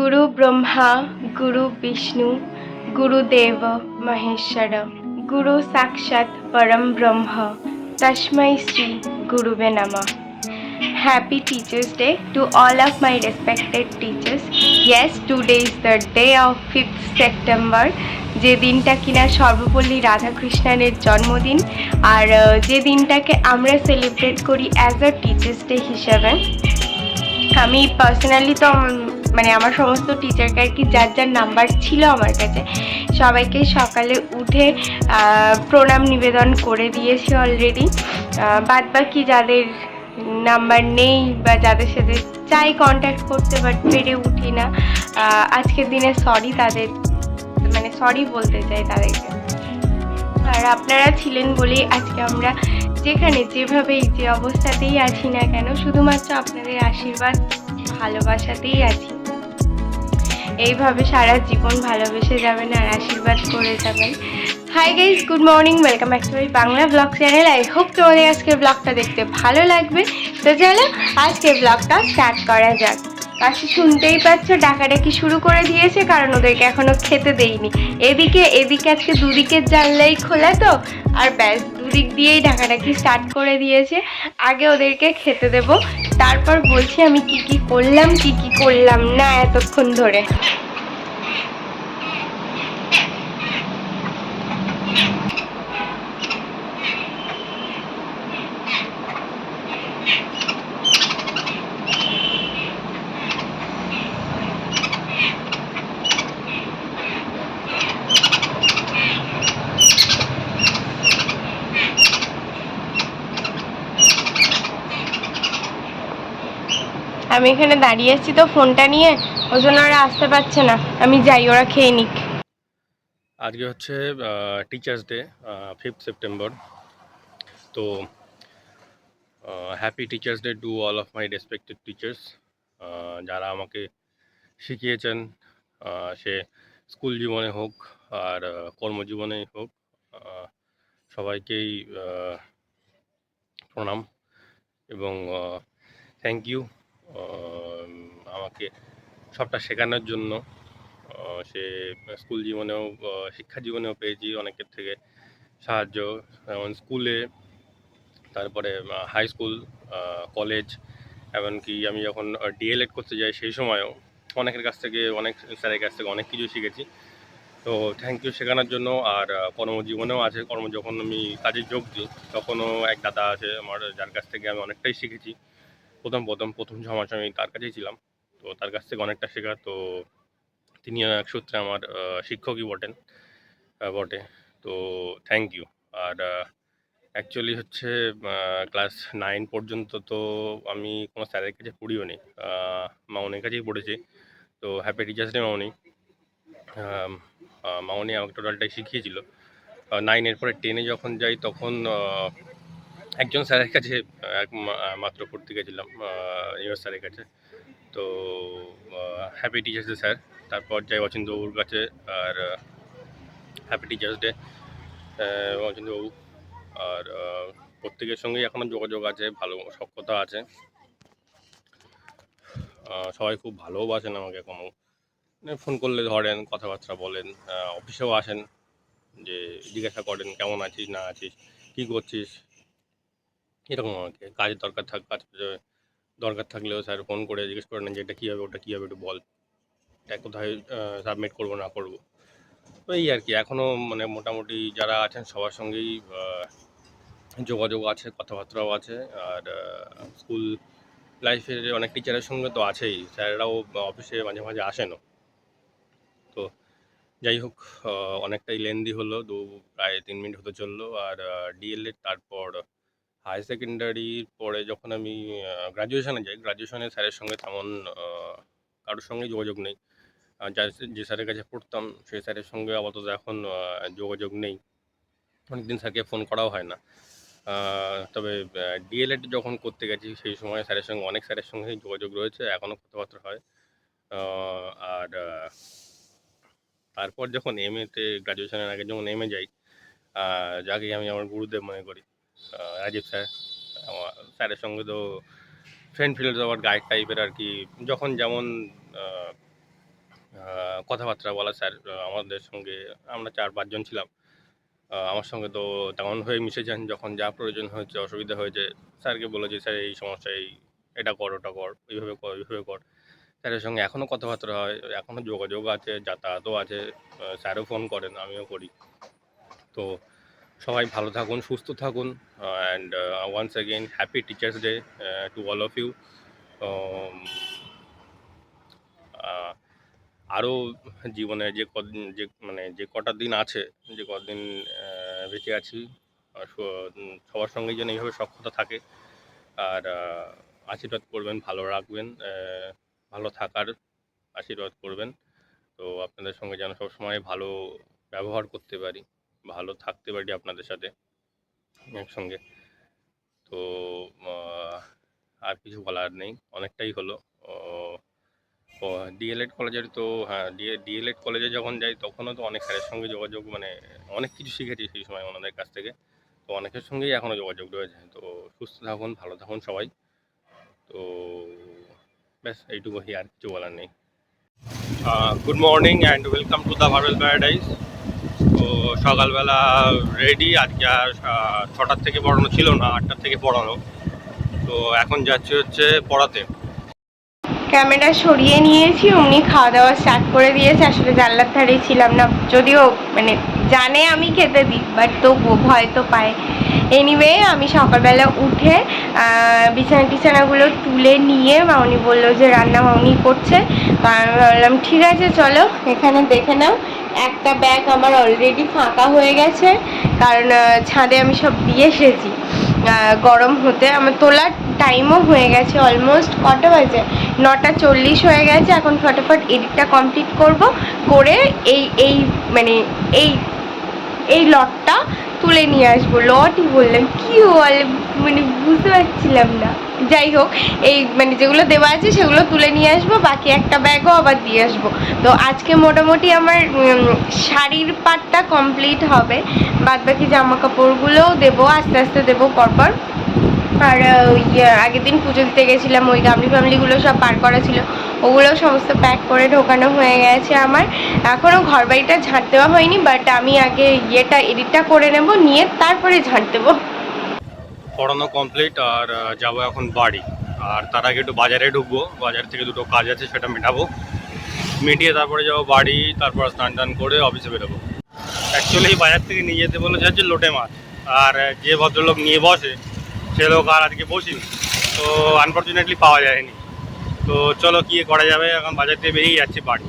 গুরু ব্রহ্মা গুরু বিষ্ণু গুরুদেব মহেশ্বর গুরু সাক্ষাৎ পরম ব্রহ্ম তস্মৈ শ্রী গুরুবে নমঃ Happy Teachers Day to all of my respected teachers. Yes, today is the day of 5th September যে দিনটা কিনা সর্বপল্লী রাধাকৃষ্ণনের জন্মদিন আর যে দিনটাকে আমরা সেলিব্রেট করি অ্যাজ আ টিচার্স ডে হিসাবে আমি পার্সোনালি তো মানে আমার সমস্ত টিচারকে আর কি যার যার নাম্বার ছিল আমার কাছে, সবাইকে সকালে উঠে প্রণাম নিবেদন করে দিয়েছি অলরেডি বাদ বাকি যাদের নাম্বার নেই বা যাদের সাথে চাই কন্ট্যাক্ট করতে বাট পেরে উঠি না আজকের দিনে সরি তাদের মানে সরি বলতে চাই তাদেরকে। আর আপনারা ছিলেন বলেই আজকে আমরা যেখানে যেভাবেই যে অবস্থাতেই আছি না কেন, শুধুমাত্র আপনাদের আশীর্বাদ, ভালোবাসাতেই আছি। এইভাবে সারা জীবন ভালোবেসে যাবেন আর আশীর্বাদ করে যাবেন। Hi guys good morning welcome back to my Bangla blog channel I hope তোমাদের আজকের ব্লগটা দেখতে ভালো লাগবে। তো চলো, আজকের ব্লগটা স্টার্ট করা যাক। পাশে শুনতেই পাচ্ছ, ডাকাডাকি শুরু করে দিয়েছে, কারণ ওদেরকে এখনও খেতে দেইনি। এদিকে এদিকে আজকে দুদিকের জানলাই খোলা তো, আর ব্যাস। দুদিক দিয়েই ঢাকাঢাকি স্টার্ট করে দিয়েছে। আগে ওদেরকে খেতে দেব। তারপর বলছি আমি কি কি করলাম, কি কি করলাম না এতক্ষণ ধরে। আমি এখানে দাঁড়িয়ে আছি তো ফোনটা নিয়ে ওই জন্য ওরা আসতে পারছে না। আমি যাই, ওরা খেয়ে নিক। আজকে হচ্ছে টিচার্স ডে ফিফথ সেপ্টেম্বর তো happy teachers day to all of my respected teachers যারা আমাকে শিখিয়েছেন সে স্কুল জীবনে হোক আর কর্মজীবনেই হোক সবাইকেই প্রণাম এবং থ্যাংক ইউ আমাকে সবটা শেখানোর জন্য সে স্কুল জীবনেও শিক্ষা জীবনেও পেয়েছি অনেকের থেকে সাহায্য। যেমন স্কুলে, তারপরে হাই স্কুল কলেজ এমনকি আমি যখন ডিএলএড করতে যাই সেই সময়ও অনেকের কাছ থেকে, অনেক স্যারের কাছ থেকে অনেক কিছু শিখেছি। তো থ্যাংক ইউ শেখানোর জন্য আর কর্মজীবনেও আছে। কর্ম যখন আমি কাজে যোগ দিই, তখনও এক দাদা আছে আমার, যার কাছ থেকে আমি অনেকটাই শিখেছি। প্রথম প্রথম প্রথম ছ মাস আমি তার কাছেই ছিলাম। তো তার কাছ থেকে অনেকটা শেখা। তো তিনিও এক সূত্রে আমার শিক্ষকই বটেন বটে। তো থ্যাংক ইউ আর অ্যাকচুয়ালি হচ্ছে ক্লাস নাইন পর্যন্ত তো আমি কোনো স্যারের কাছে পড়িও নি। মামনির কাছেই পড়েছি। তো হ্যাপি টিচার্স ডে মামনি। মামনি আমাকে টোটালটাই শিখিয়েছিল। নাইনের পরে টেনে যখন যাই, তখন একজন স্যারের কাছে মাত্র পড়তে গেছিলাম ইউএস স্যারের কাছে। তো হ্যাপি টিচার্স ডে স্যার। তারপর যাই অচিন্তবাবুর কাছে, আর হ্যাপি টিচার্স ডে অচিন্তবাবু আর প্রত্যেকের সঙ্গেই এখনও যোগাযোগ আছে, ভালো সক্ষতা আছে। সবাই খুব ভালোবাসেন আমাকে এখনও মানে ফোন করলে ধরেন, কথাবার্তা বলেন অফিসেও আসেন, যে, জিজ্ঞাসা করেন, কেমন আছিস, না আছিস, কী করছিস? এরকম আমাকে। কাজের দরকার থাক, কাজ দরকার থাকলেও স্যার ফোন করে জিজ্ঞেস করেন যে এটা কী হবে ওটা কী হবে একটু বল। এটা কোথায় সাবমিট করব, না করব। তো এই আর কি এখনও মানে মোটামুটি যারা আছেন সবার সঙ্গেই যোগাযোগ আছে, কথাবার্তাও আছে। আর স্কুল লাইফের অনেক টিচারের সঙ্গে তো আছেই। স্যারেরাও অফিসে মাঝে মাঝে আসেনও। তো যাই হোক অনেকটাই লেন্দি হলো, দু, প্রায় তিন মিনিট হতে চলল। আর ডিএলএড তারপর হাই সেকেন্ডারির পরে যখন আমি গ্রাজুয়েশনে যাই গ্রাজুয়েশনে স্যারের সঙ্গে তেমন কারোর সঙ্গেই যোগাযোগ নেই। যে স্যারের কাছে পড়তাম সেই স্যারের সঙ্গে আপাতত এখন যোগাযোগ নেই। অনেকদিন স্যারকে ফোন করাও হয় না। তবে ডিএলএড যখন করতে গেছি সেই সময় স্যারের সঙ্গে অনেক স্যারের সঙ্গেই যোগাযোগ রয়েছে এখনও কথাবার্তা হয়। আর তারপর যখন এম এতে গ্রাজুয়েশনের আগে যখন এমএ যাই আহ, যাকে আমি আমার গুরুদেব মনে করি রাজীব স্যার স্যারের সঙ্গে তো ফ্রেন্ড ফিল্ড আবার গাইড টাইপের আর কি, যখন যেমন কথাবার্তা বলা স্যার আমাদের সঙ্গে, আমরা চার পাঁচজন ছিলাম আমার সঙ্গে তো তেমন হয়ে মিশেছেন যখন যা প্রয়োজন হয়েছে, অসুবিধা হয়েছে, স্যারকে বলে যে, স্যার, এই সমস্যা, এই, এটা কর, ওটা কর, এইভাবে কর এইভাবে কর। স্যারের সঙ্গে এখনও কথাবার্তা হয় এখনও যোগাযোগ আছে, যাতায়াতও আছে স্যারও ফোন করেন, আমিও করি। তো সবাই ভালো থাকুন সুস্থ থাকুন and once again happy teachers day to all of you আরও জীবনে যে কদিন যে মানে যে কটা দিন আছে যে কদিন আহ, বেঁচে আছি সবার সঙ্গেই যেন এইভাবে সক্ষতা থাকে আর আশীর্বাদ করবেন ভালো রাখবেন ভালো থাকার আশীর্বাদ করবেন। তো আপনাদের সঙ্গে যেন সবসময় ভালো ব্যবহার করতে পারি। ভালো থাকতে পারি আপনাদের সাথে একসঙ্গে তো আর কিছু বলার নেই অনেকটাই হলো। ডিএলএড কলেজের তো হ্যাঁ ডিএলএড কলেজে যখন যাই তখনও তো অনেক স্যারের সঙ্গে যোগাযোগ মানে অনেক কিছু শিখেছি সেই সময় ওনাদের কাছ থেকে। তো অনেকের সঙ্গেই এখনও যোগাযোগ রয়েছে। তো সুস্থ থাকুন ভালো থাকুন সবাই। তো ব্যাস এইটুকুই আর কিছু বলার নেই। Good morning and welcome to the verbal paradise সকালবেলা রেডি আজকে আর ছটার থেকে পড়ানো ছিল না, আটটার থেকে পড়ানো। তো এখন যাচ্ছি হচ্ছে পড়াতে। ক্যামেরা সরিয়ে নিয়েছি উনি খাওয়া দাওয়া স্টার্ট করে দিয়েছে, আসলে জানলার ধারেই ছিলাম না। যদিও মানে জানে আমি খেতে দিই বাট তবুও ভয় তো পায়। এনিওয়ে আমি সকালবেলা উঠে বিছানা টিছানাগুলো তুলে নিয়ে মাউনি বলল যে রান্না মাউনি করছে। তো আমি ভাবলাম, ঠিক আছে, চলো, এখানে দেখে নাও। একটা ব্যাগ আমার অলরেডি ফাঁকা হয়ে গেছে, কারণ ছাদে আমি সব দিয়ে এসেছি। গরম হতে আমার তোলার টাইমও হয়ে গেছে অলমোস্ট কটা বাজে? নটা চল্লিশ হয়ে গেছে, এখন ফটাফট এডিটটা কমপ্লিট করব, করে এই এই মানে এই এই লটটা তুলে নিয়ে আসব, লটই বললাম, কি বলে মানে বুঝতে পারছিলাম না। যাই হোক, এই মানে যেগুলো দেওয়া আছে সেগুলো তুলে নিয়ে আসব, বাকি একটা ব্যাগও আবার দিয়ে আসব। তো আজকে মোটামুটি আমার শাড়ির পাটটা কমপ্লিট হবে বাদ বাকি জামা কাপড়গুলোও দেবো, আস্তে আস্তে দেবো পরপর। আর ওই আগের দিন পুজো দিতে গেছিলাম, ওই গামলি ফামলিগুলো সব পার করা ছিল, ওগুলো সমস্ত প্যাক করে ঢোকানো হয়ে গেছে আমার। এখনও ঘর বাড়িটা ঝাঁট দেওয়া হয়নি বাট আমি আগে ইয়েটা এডিটটা করে নেব, নিয়ে তারপরে ঝাঁট দেবো। পড়ানো কমপ্লিট আর যাব এখন বাড়ি। আর তার আগে একটু বাজারে ঢুকবো, বাজার থেকে দুটো কাজ আছে, সেটা মেটাবো। মিটিয়ে তারপরে যাব বাড়ি, তারপর স্নান টান করে অফিসে বেরোবো। অ্যাকচুয়ালি বাজার থেকে নিয়ে যেতে বলেছে হচ্ছে লোটে মাছ। আর, যে ভদ্রলোক নিয়ে বসে লোক আর আজকে বসিনি। তো আনফর্চুনেটলি পাওয়া যায়নি। তো চলো কি করা যাবে, এখন বাজার থেকে বেরিয়ে যাচ্ছি বাড়ি।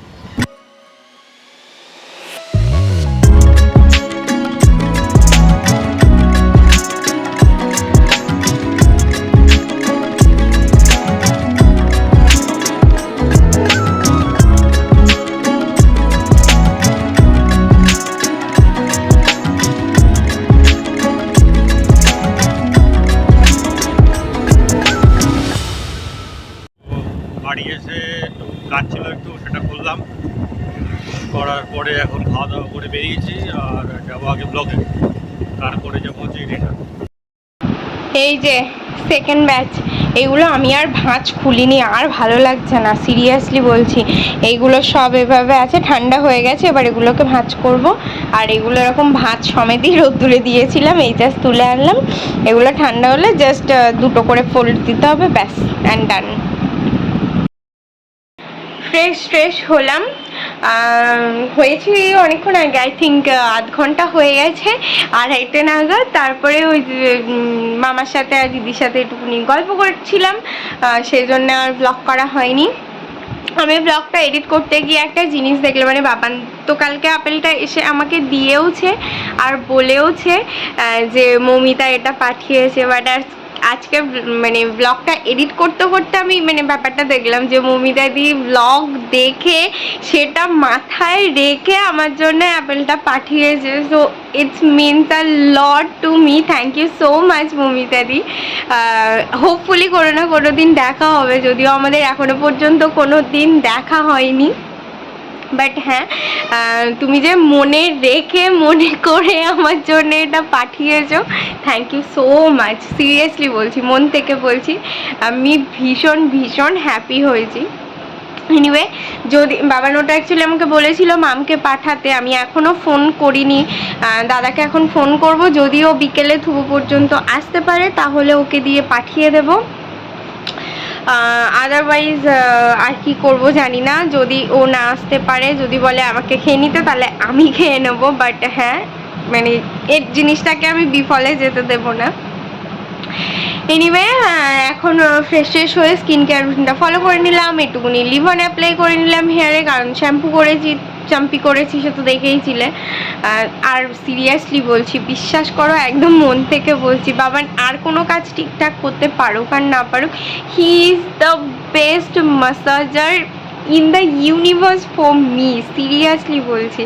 যে সেকেন্ড ব্যাচ এগুলো আমি আর ভাঁজ খুলিনি, আর ভালো লাগছে না সিরিয়াসলি বলছি। এইগুলো সব এভাবে আছে, ঠান্ডা হয়ে গেছে, এবার এগুলোকে ভাঁজ করব। আর এগুলো এরকম ভাঁজ সমেতই রোদ্দুরে দিয়েছিলাম, এই জাস্ট তুলে আনলাম। এগুলো ঠান্ডা হলে জাস্ট দুটো করে ফোল্ড দিতে হবে, ব্যাস অ্যান্ড ডান ফ্রেশ ফ্রেশ হলাম। হয়েছে অনেকক্ষণ আগে আই থিঙ্ক আধ ঘণ্টা হয়ে গেছে। আড়াইটে নাগাদ, তারপরে ওই মামার সাথে আর দিদির সাথে একটুখানি গল্প করছিলাম। সেই জন্য আর ব্লগ করা হয়নি। আমি ব্লগটা এডিট করতে গিয়ে একটা জিনিস দেখলাম মানে বাবান তো কালকে আপেলটা এসে আমাকে দিয়েওছে আর বলেওছে যে মমিতা এটা পাঠিয়েছে বাট আর আজকে মানে ব্লগটা এডিট করতে করতে আমি মানে ব্যাপারটা দেখলাম যে মমিতা দি ব্লগ দেখে সেটা মাথায় রেখে আমার জন্য অ্যাপেলটা পাঠিয়েছে। So it's means a lot to me thank you so much Mamita di hopefully কোনো না কোনো দিন দেখা হবে। যদিও আমাদের এখনও পর্যন্ত কোনো দিন দেখা হয়নি। বাট হ্যাঁ তুমি যে মনে রেখে, মনে করে আমার জন্য এটা পাঠিয়েছো thank you so much seriously বলছি, মন থেকে বলছি, আমি ভীষণ ভীষণ হ্যাপি হয়েছি। এনিওয়ে যদি বাবান ওটা অ্যাকচুয়ালি আমাকে বলেছিল মামকে পাঠাতে, আমি এখনও ফোন করিনি। দাদাকে এখন ফোন করব, যদিও বিকেলে থুবু পর্যন্ত আসতে পারে, তাহলে ওকে দিয়ে পাঠিয়ে দেবো। আদারওয়াইজ আর কি করব জানি না। যদি ও না আসতে পারে, যদি বলে আমাকে খেয়ে নিতে, তাহলে আমি খেয়ে নেব। বাট হ্যাঁ মানে এর জিনিসটাকে আমি বিফলে যেতে দেব না। এনিওয়ে এখন ফ্রেশ ফ্রেশ হয়ে স্কিন কেয়ার রুটিনটা ফলো করে নিলাম। একটুকুনি লিভন অ্যাপ্লাই করে নিলাম হেয়ারে কারণ শ্যাম্পু করেছি। চাম্পি করেছি, সে তো দেখেইছিলে আর সিরিয়াসলি বলছি, বিশ্বাস করো, একদম মন থেকে বলছি, বাবান, আর কোনো কাজ ঠিকঠাক করতে পারুক আর না পারুক he is the best massager in the universe for me seriously বলছি।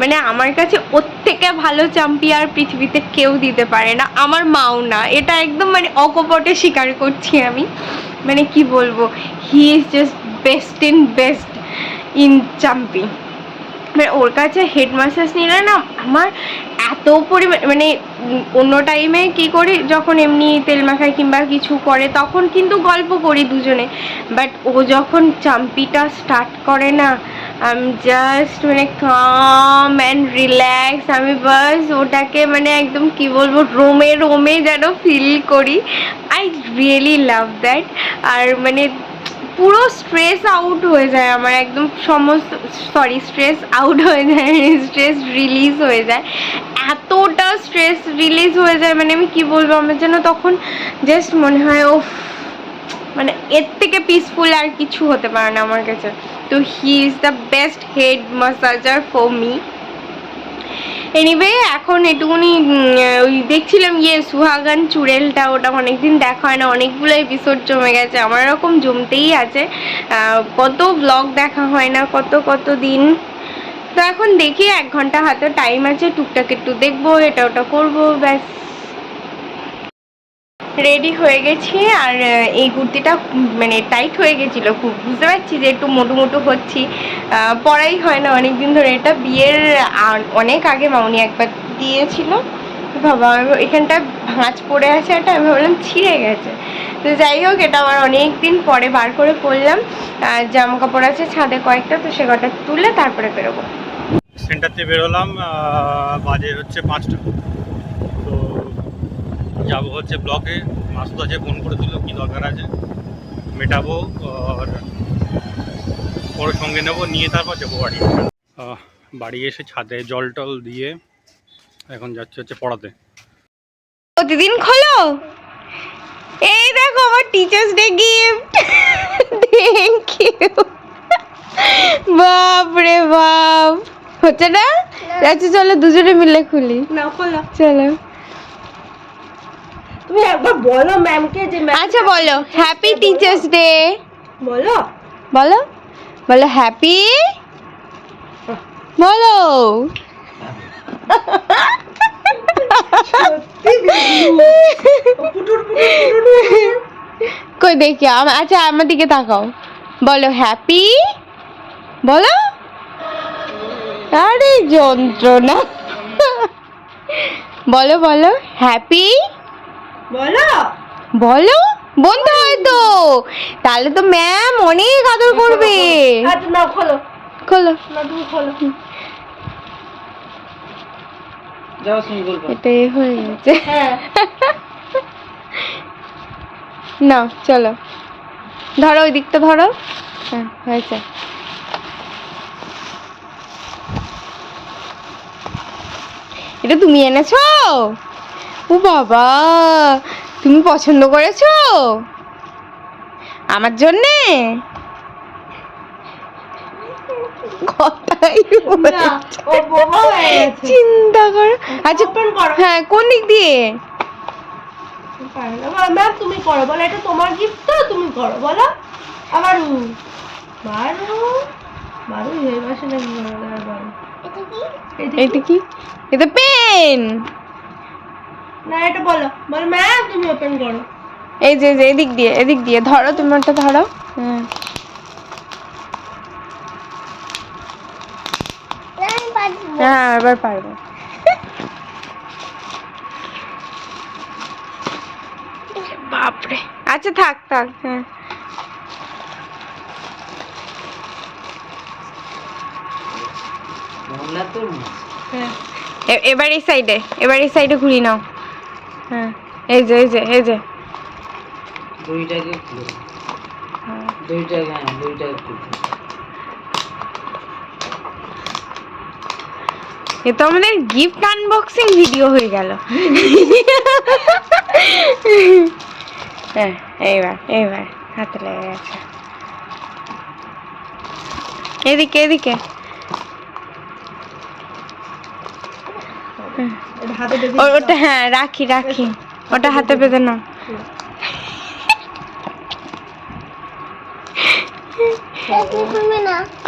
মানে আমার কাছে ওর থেকে ভালো চাম্পি আর পৃথিবীতে কেউ দিতে পারে না, আমার মাও না। এটা একদম মানে অকপটে স্বীকার করছি আমি। মানে কি বলব he is just best in best in চাম্পি। মানে ওর কাছে হেড মাসাজ নিলে না, আমার এত পরিমাণ মানে অন্য টাইমে কি করি, যখন এমনি তেল মাখাই কিংবা কিছু করে, তখন কিন্তু গল্প করি দুজনে। বাট ও যখন চাম্পিটা স্টার্ট করে না আমি জাস্ট মানে কাম অ্যান্ড রিল্যাক্স আমি বাস ওটাকে মানে একদম কি বলব, রোমে রোমে যেন ফিল করি। আই রিয়েলি লাভ দ্যাট আর মানে পুরো স্ট্রেস আউট হয়ে যায় আমার, একদম সমস্ত সরি স্ট্রেস আউট হয়ে যায় স্ট্রেস রিলিজ হয়ে যায়। এতটা স্ট্রেস রিলিজ হয়ে যায় মানে আমি কি বলব, আমার যেন তখন জাস্ট মনে হয় ও মানে এর থেকে পিসফুল আর কিছু হতে পারে না আমার কাছে। তো he is the best head massager for me anyway এখন এটুকুনি ওই দেখছিলাম ইয়ে সুহাগান চুড়েলটা, ওটা অনেকদিন দেখা হয় না, অনেকগুলো এপিসোড জমে গেছে। আমার এরকম জমতেই আছে। কত ব্লগ দেখা হয় না, কত কত দিন। তো এখন দেখি, এক ঘণ্টা হাতে টাইম আছে, টুকটাক একটু দেখব, এটা ওটা করব, ব্যাস। রেডি হয়ে গেছি আর এই কুর্তিটা মানে টাইট হয়ে গেছিল খুব। বুঝতে পারছি যে একটু মোটু মোটু হচ্ছি। পরাই হয় না অনেক দিন ধরে। এটা বিয়ের অনেক আগে মামনি একবার দিয়েছিল। আমি এখানটা ভাঁজ পড়ে আছে একটা, আমি ভাবলাম ছিঁড়ে গেছে। তো যাই হোক, এটা আমার অনেক দিন পরে বার করে পরলাম। আর জামা কাপড় আছে ছাদে কয়েকটা, তো সে কটা তুলে তারপরে বেরোবো। সেন্টার থেকে বেরোলাম বাজে হচ্ছে পাঁচটা। যাব হচ্ছে ব্লকে। মাসুদ আছে ফোন করে দিল কী দরকার আছে। মেটাবো আর ওর সঙ্গে নেব নিয়ে তারপর যাব বাড়ি। বাড়ি এসে ছাদে জল টল দিয়ে এখন যাচ্ছে হচ্ছে পড়াতে। প্রতিদিন খোলো? এই দেখো আমার teachers day gift thank you বাপ রে বাপ। হচ্ছে না? আচ্ছা চলো দুজনে মিলে খুলি। না খোলো। চলো। তুমি একবার বলো ম্যামকে যে ম্যাম আচ্ছা বলো। হ্যাপি টিচার্স ডে বলো। বলো। বলো হ্যাপি বলো। কই দেখি আচ্ছা আমার দিকে তাকাও। বলো হ্যাপি বলো। আরে যন্ত্রণা। বলো বলো হ্যাপি বলো। বলো? বলতে হয় তো। তাহলে তো ম্যাম অনেক আদর করবে। আচ্ছা না খোলো। খোলো। না তুমি খোলো। এটাই হয়ে গেছে। হ্যাঁ। না চলো। ধরো ওই দিকটা ধরো। হ্যাঁ হয়েছে। এটা তুমি এনেছো? ও বাবা তুমি পছন্দ করেছ? আমার জন্যে? কথাই চিন্তা করো। আচ্ছা হ্যাঁ কোন দিক দিয়ে? ম্যাম তুমি করো বলো। এটা তোমার গিফট তো তুমি করো বলো। আবার। মারু মারু এই মাসে নাকি কি? এটা কি? এটা পেন! না এটা বলো। তুমি ওপেন করো। এই যে যে এদিক দিয়ে এদিক দিয়ে ধরো তুমি ওটা ধরো। হ্যাঁ এবার পারব। বাপরে। আচ্ছা থাক থাক হ্যাঁ এবার এই সাইডে এবার এই সাইডে ঘুরি নাও। হ্যাঁ এই যে এই যে এই যে। দইটাকে হ্যাঁ। দইটাকে এ তো আমাদের গিফট আনবক্সিং ভিডিও হয়ে গেল। হ্যাঁ এইবার এইবার হাতে লেগে গেছে। এদিকে এদিকে এটা হাতে দেখি ও- ওটা হ্যাঁ রাখি রাখি। ওটা হাতে পেতে নাও।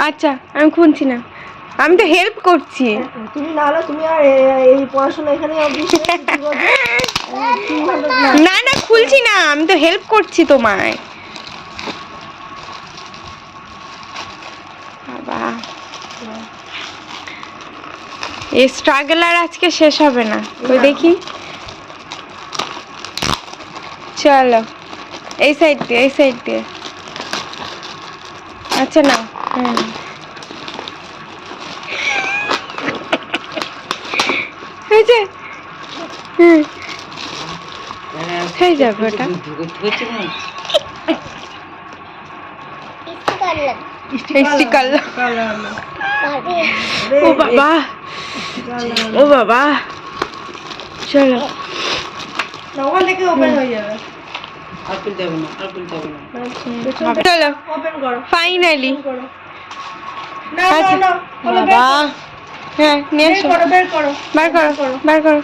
আচ্ছা আমি খুনছি না। আমি তো হেল্প করছি। তুমি না হলে তুমি আর এই পড়াশোনা এখানে। না। না খুলছি না। আমি তো হেল্প করছি তোমায় বাবা এই স্ট্রাগল আর আজকে শেষ হবে না। ওই দেখি। চলো এই সাইড দিয়ে এই সাইড দিয়ে। আচ্ছা না হুম। হয়েছে হুম। হ্যাঁ, যাবে ওটা। ও বাবা। ও বাবা চলো। ওখান থেকে ওপেন হয়ে যাবে। ফাইনালি আচ্ছা। বাবা। হ্যাঁ নিয়ে এসো বের করো। বার করো বার করো।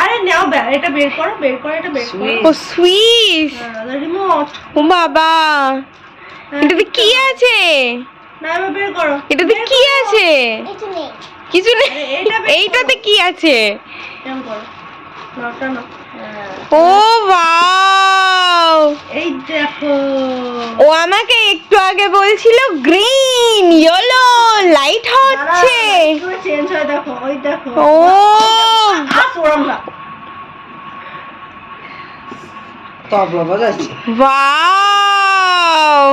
আরে নাও এটা বের করো বের করো এটা বের করো। সুইচ ও রিমোট ও বাবা। এটাতে কি আছে? না বের করো। এটাতে কি আছে? কিছু নেই। এইটাতে কি আছে? ও বাও এই দেখো। ও আমাকে একটু আগে বলছিল গ্রিন ইয়েলো লাইট হচ্ছে। চেঞ্জ হয় দেখো ওই দেখো। ও আস ওরম না তবলা বাজাচ্ছে। ওয়াও!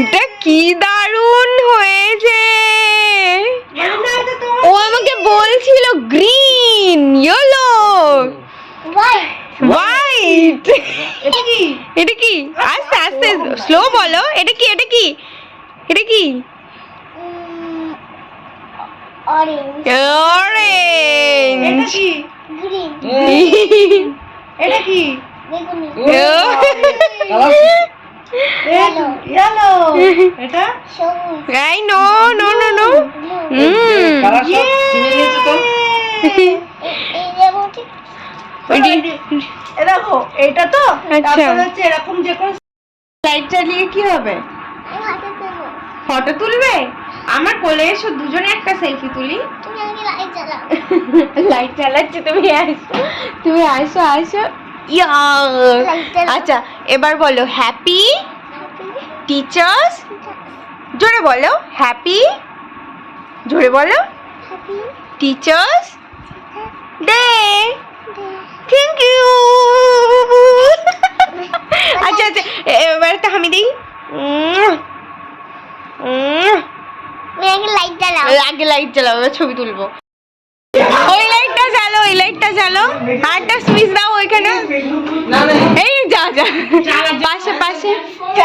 এটা কি দারুণ হয়েছে! মানে এটা ও আমাকে বলছিল গ্রিন ইয়েলো। হোয়াইট এটা কি? আস্তে আস্তে স্লো বলো। এটা কি? এটা কি? এটা কি? এটা অরেঞ্জ কি এটা কি? এটা? I know no no no hmm colour সব চিনে নিয়েছে তো এ দেখো এটা তো? আচ্ছা। তারপর হচ্ছে এরকম যে কোনো লাইট চালিয়ে কি হবে? ফটো তুলবে? আমার কোলে এসো দুজনে একটা সেলফি তুলি। লাইট চালাচ্ছি তুমি আসো। তুমি আসো আসো। ইয়া আচ্ছা এবার বলো হ্যাপি টিচার্স জোরে বলো হ্যাপি জোরে বলো। টিচার্স ডে থ্যাংক ইউ আচ্ছা আচ্ছা এবার তো আমি দিই। উম, উম, আগে লাইট জ্বালাও। ছবি তুলবো। ওই লাইটটা জ্বালো ওই লাইটটা জ্বালো। আরেকটা সুইচ দাও ওইখানে। না না। এই যা যা। পাশে পাশে।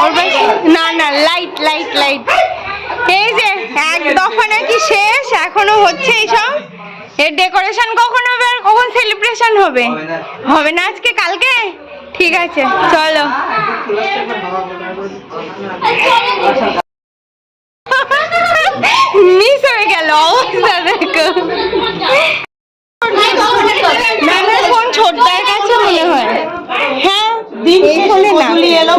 ওর পাশে না না লাইট লাইট লাইট এই যে এক দফা নাকি শেষ এখনও হচ্ছে এইসব। এর ডেকোরেশন কখন হবে আর কখন সেলিব্রেশন হবে? হবে না। আজকে কালকে? ঠিক আছে চলো। মিস হয়ে গেল অবস্থা দেখো। ম্যামের ফোন ছোটদার কাছে মনে হয়। হ্যাঁ এই ফোনে না।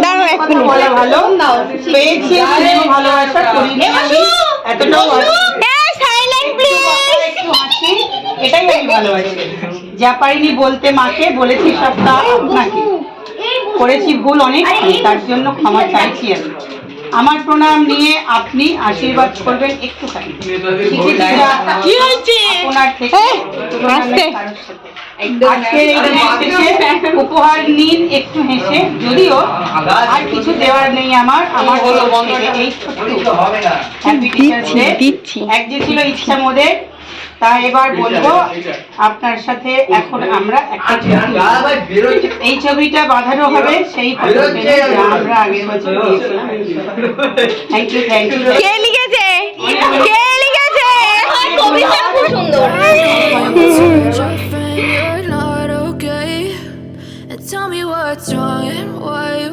দাঁড়াও এক মিনিট। ভালো। পেয়েছি ভালোবাসা করিনি আমি। এতটাও সাইলেন্ট প্লিজ এটাই আমি ভালোবাসি। যা পারিনি বলতে মাকে বলেছি সবটা আপনাকে। করেছি ভুল অনেক তার জন্য ক্ষমা চাইছি আমি। আমার প্রণাম নিয়ে আপনি আশীর্বাদ করবেন একটুখানি। কি হয়েছে? উপহার নিন একটু হেসে যদিও আর কিছু দেওয়ার নেই আমার আমার এই দিচ্ছি। এক যে ছিল ইচ্ছা মোদের তা এবার বলব আপনার সাথে এখন আমরা একটা ছবি। এই ছবিটা বাঁধানো হবে সেই আমরা আগের বছর দিয়েছিলাম থ্যাংক ইউ থ্যাংক ইউ কে লিখেছে? কে লিখেছে? কবিতা খুব সুন্দর। Tell me what's wrong and why you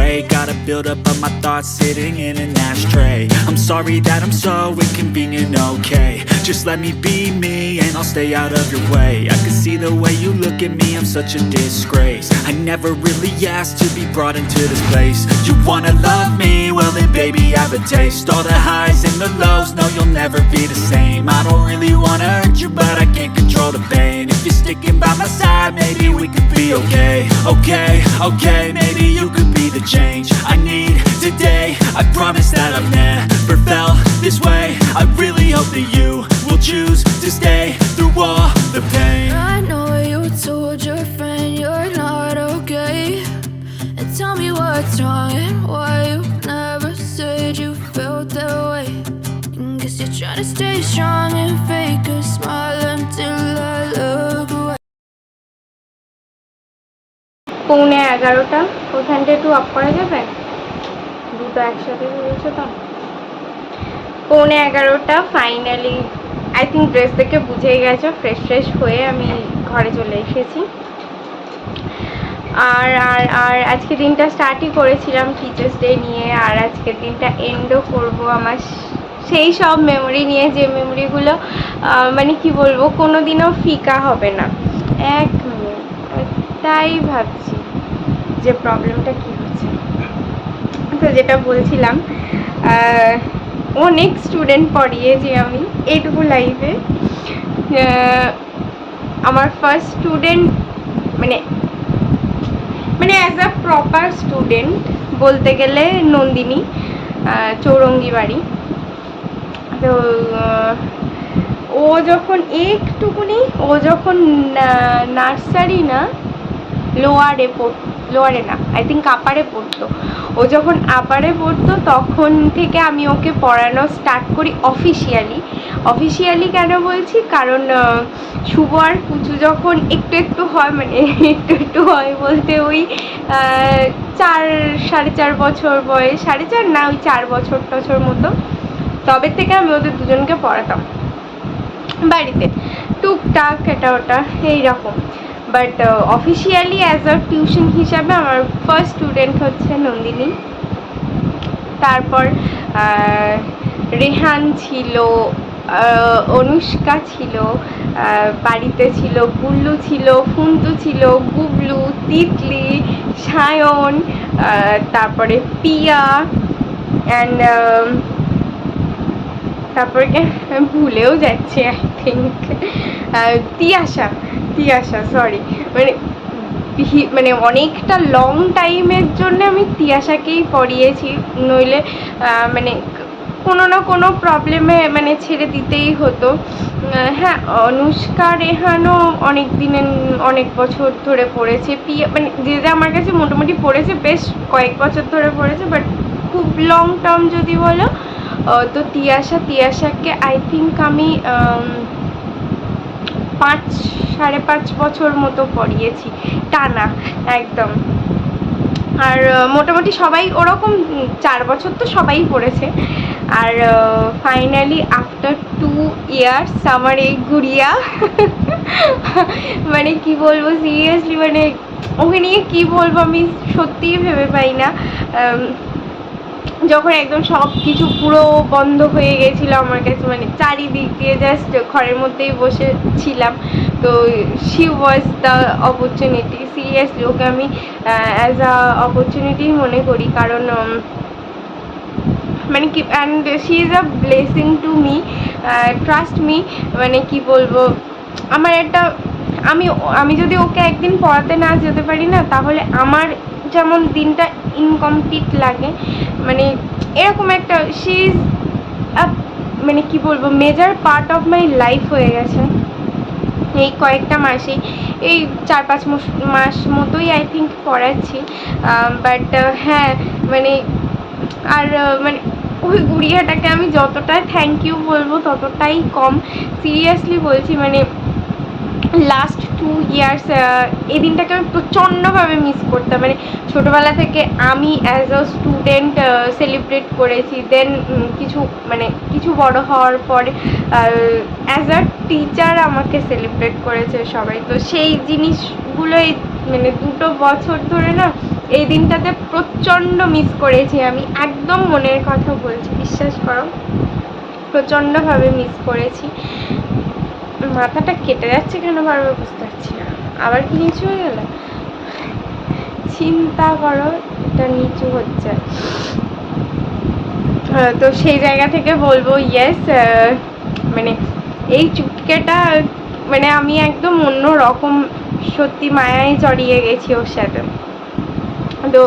Gotta build up of my thoughts sitting in an ashtray. I'm sorry that I'm so inconvenient, okay. Just let me be me and I'll stay out of your way. I can see the way you look at me, I'm such a disgrace. I never really asked to be brought into this place. You wanna love me? Well then baby have a taste. All the highs and the lows, no you'll never be the same. I don't really wanna hurt you but I can't control the pain. If you're sticking by my side, maybe we could be okay. Okay, okay, maybe you could be the change I need today. I promise that I've never felt this way. I really hope that you will choose to stay through all the pain. I know you told your friend you're not okay. And tell me what's wrong and why you never said you felt that way. And guess you're trying to stay strong and fake a smile পৌনে এগারোটা। ওখানটা একটু of করা যাবে? দুটো একসাথে বলেছ তো? পৌনে এগারোটা ফাইনালি আই থিঙ্ক ড্রেস দেখে বুঝেই গেছো ফ্রেশ ফ্রেশ হয়ে আমি ঘরে চলে এসেছি। আর আর আর আজকে দিনটা স্টার্টই করেছিলাম টিচার্স ডে নিয়ে, আর আজকের দিনটা এন্ডও করব আমার সেই সব মেমোরি নিয়ে যে মেমোরিগুলো মানে কি বলব কোনো দিনও ফিকা হবে না। এক তাই ভাবছি যে প্রবলেমটা কি হচ্ছে। তো যেটা বলছিলাম অনেক স্টুডেন্ট পড়িয়েছি আমি এইটুকু লাইফে আমার ফার্স্ট স্টুডেন্ট মানে মানে অ্যাজ আ প্রপার স্টুডেন্ট বলতে গেলে নন্দিনী চৌরঙ্গি বাড়ি। তো ও যখন একটুকুনি, ও যখন নার্সারি না, লোয়ারে পড়, লোয়ারে না আই থিঙ্ক আপারে পড়তো। ও যখন আপারে পড়তো, তখন থেকে আমি ওকে পড়ানো স্টার্ট করি অফিসিয়ালি অফিসিয়ালি কেন বলছি? কারণ শুভ আর কুচু যখন একটু একটু হয় মানে একটু একটু হয় বলতে ওই চার, সাড়ে চার বছর বয়স, সাড়ে চার না, ওই চার বছর টছর মতো। তবে থেকে আমি ওদের দুজনকে পড়াতাম। বাড়িতে। টুকটাক এটা ওটা, এইরকম। But officially as a tuition হিসাবে আমার ফার্স্ট স্টুডেন্ট হচ্ছে নন্দিনী। তারপর রেহান ছিল অনুষ্কা ছিল বাড়িতে ছিল, গুল্লু ছিল ফুন্তু ছিল, গুবলু, তিতলি, সায়ন তারপরে পিয়া অ্যান্ড তারপরে ভুলেও যাচ্ছি I think Tiyasha Tiyasha sorry মানে মানে অনেকটা লং টাইমের জন্য আমি তিয়াশাকেই পড়িয়েছি, নইলে মানে কোনো না কোনো প্রবলেমে মানে ছেড়ে দিতেই হতো। হ্যাঁ অনুষ্কা রেহানও অনেক দিনের অনেক বছর ধরে পড়েছে। পিয়া মানে যে যে আমার কাছে মোটামুটি পড়েছে, বেশ কয়েক বছর ধরে পড়েছে বাট খুব লং টার্ম যদি বলো তো তিয়াশা, তিয়াশাকে আই থিঙ্ক আমি পাঁচ, সাড়ে পাঁচ বছর মতো পড়িয়েছি। টানা, একদম। আর মোটামুটি সবাই ওরকম চার বছর তো সবাই পড়েছে। আর ফাইনালি আফটার টু ইয়ার্স আমার এই গুড়িয়া মানে কি বলব সিরিয়াসলি মানে ওকে নিয়ে কি বলব আমি সত্যিই ভেবে পাই না। যখন একদম সব কিছু পুরো বন্ধ হয়ে গেছিল আমার কাছে মানে চারিদিক দিয়ে জাস্ট ঘরের মধ্যেই বসে ছিলাম। তো she was the opportunity seriously okay আমি অ্যাজ আ অপরচুনিটি মনে করি। কারণ মানে কি and she is a blessing to me trust me মানে কি বলব, আমার একটা, আমি আমি যদি ওকে একদিন পড়াতে না যেতে পারি না, তাহলে আমার যেমন দিনটা ইনকমপ্লিট লাগে মানে এরকম একটা শি ইজ মানে কি বলব major part of my life হয়ে গেছে। এই কয়েকটা মাসেই, এই চার পাঁচ মাস মতোই আই থিঙ্ক পড়াচ্ছি। বাট হ্যাঁ মানে আর মানে ওই গুড়িয়াটাকে আমি যতটা থ্যাংক ইউ বলব, ততটাই কম। সিরিয়াসলি বলছি মানে লাস্ট টু ইয়ার্স এই দিনটাকে আমি প্রচণ্ডভাবে মিস করতাম। মানে ছোটোবেলা থেকে আমি অ্যাজ আ স্টুডেন্ট সেলিব্রেট করেছি। দেন কিছু মানে কিছু বড় হওয়ার পরে অ্যাজ আ টিচার আমাকে সেলিব্রেট করেছে সবাই। তো সেই জিনিসগুলোই মানে দুটো বছর ধরে না, এই দিনটাতে প্রচণ্ড মিস করেছি। আমি একদম মনের কথা বলছি, বিশ্বাস করো। প্রচণ্ডভাবে মিস করেছি। মাথাটা কেটে যাচ্ছে কেন? বারবার বুঝতে পারছি না। আবার কি নিচু হয়ে গেল? চিন্তা করো, এটা নিচু হচ্ছে। তো সেই জায়গা থেকে বলব ইয়েস মানে এই চুটকেটা মানে আমি একদম অন্য রকম সত্যি মায়ায় জড়িয়ে গেছি ওর সাথে। তো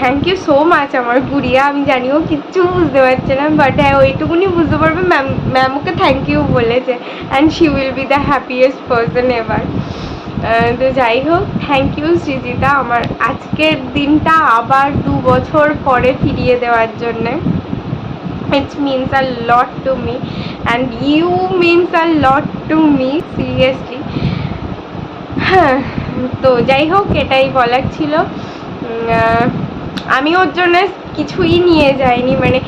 থ্যাংক ইউ সো মাচ আমার গুড়িয়া। আমি জানিও, কিচ্ছু বুঝতে পারছে না বাট হ্যাঁ ওইটুকুনি বুঝতে পারবে। Ma'am ma'am okay thank you বলেছে। And she will be the happiest person ever তো যাই হোক থ্যাংক ইউ সৃজিতা, আমার আজকের দিনটা আবার দু বছর পরে ফিরিয়ে দেওয়ার জন্যে। It means a lot to me and you means a lot to me seriously হ্যাঁ তো যাই হোক, এটাই বলার ছিল। আমি ওর জন্য কিছুই নিয়ে যাইনি মানে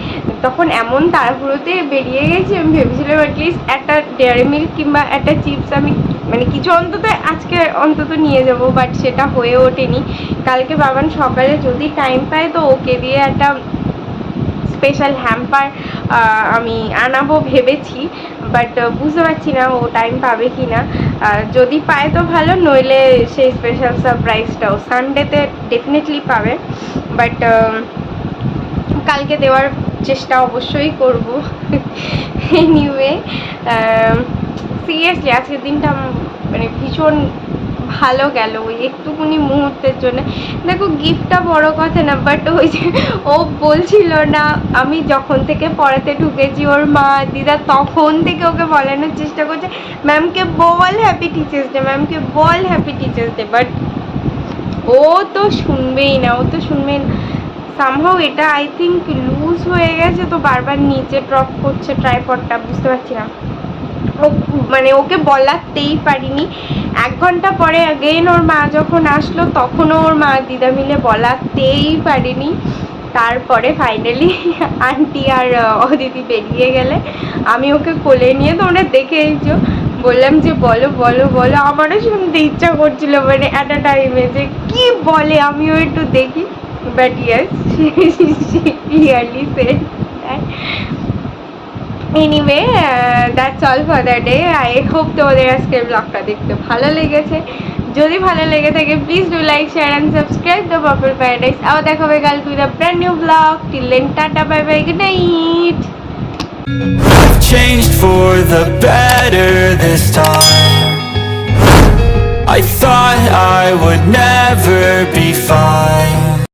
তখন এমন তাড়াহুড়োতে বেরিয়ে গেছি, আমি ভেবেছিলাম অ্যাটলিস্ট একটা ডেয়ারি মিল্ক কিংবা একটা চিপস আমি মানে কিছু অন্তত আজকে অন্তত নিয়ে যাব বাট সেটা হয়ে ওঠেনি। কালকে বাবান সকালে যদি টাইম পায় তো ওকে দিয়ে একটা স্পেশাল হ্যাম্পার আমি আনাবো ভেবেছি। বাট বুঝতে পারছি না ও টাইম পাবে কি না যদি পায় তো ভালো, নইলে সেই স্পেশাল সারপ্রাইজটাও সানডেতে ডেফিনেটলি পাবে। বাট কালকে দেওয়ার চেষ্টা অবশ্যই করব। এনিওয়ে সিরিয়াসলি আজকের দিনটা মানে ভীষণ ভালো গেল ওই একটুকুনি মুহূর্তের জন্য। দেখো গিফটটা বড় কথা না বাট ওই যে ও বলছিল না, আমি যখন থেকে পড়াতে ঢুকেছি, ওর মা, দিদা তখন থেকে ওকে বলানোর চেষ্টা করছে ম্যামকে বল হ্যাপি টিচার্স ডে ম্যামকে বল হ্যাপি টিচার্স ডে বাট ও তো শুনবেই না, ও তো শুনবেই না। সামহাও এটা আই থিঙ্ক লুজ হয়ে গেছে, তো বারবার নিচে ড্রপ করছে ট্রাইপডটা বুঝতে পারছি না। মানে ওকে বলাতেই পারিনি। এক ঘণ্টা পরে অ্যাগেন ওর মা যখন আসলো, তখনও ওর মা দিদা মিলে বলাতেই পারিনি। তারপরে ফাইনালি আন্টি আর অদিতি বেরিয়ে গেলে। আমি ওকে কোলে নিয়ে তোমরা দেখে এসছো বললাম যে, বলো বলো বলো। আমারও শুনতে ইচ্ছা করছিল মানে আ টাইমে যে, কি বলে? আমিও একটু দেখি। But yes clearly said anyway that's all for the day I hope তোমাদের আজকের ব্লগটা দেখতে ভালো লেগেছে। যদি ভালো লেগে থাকে please do like share and subscribe the purple paradise আবার দেখা হবে কাল to the brand new blog till tata bye bye good night I've changed for the better this time. I thought I would never be fine.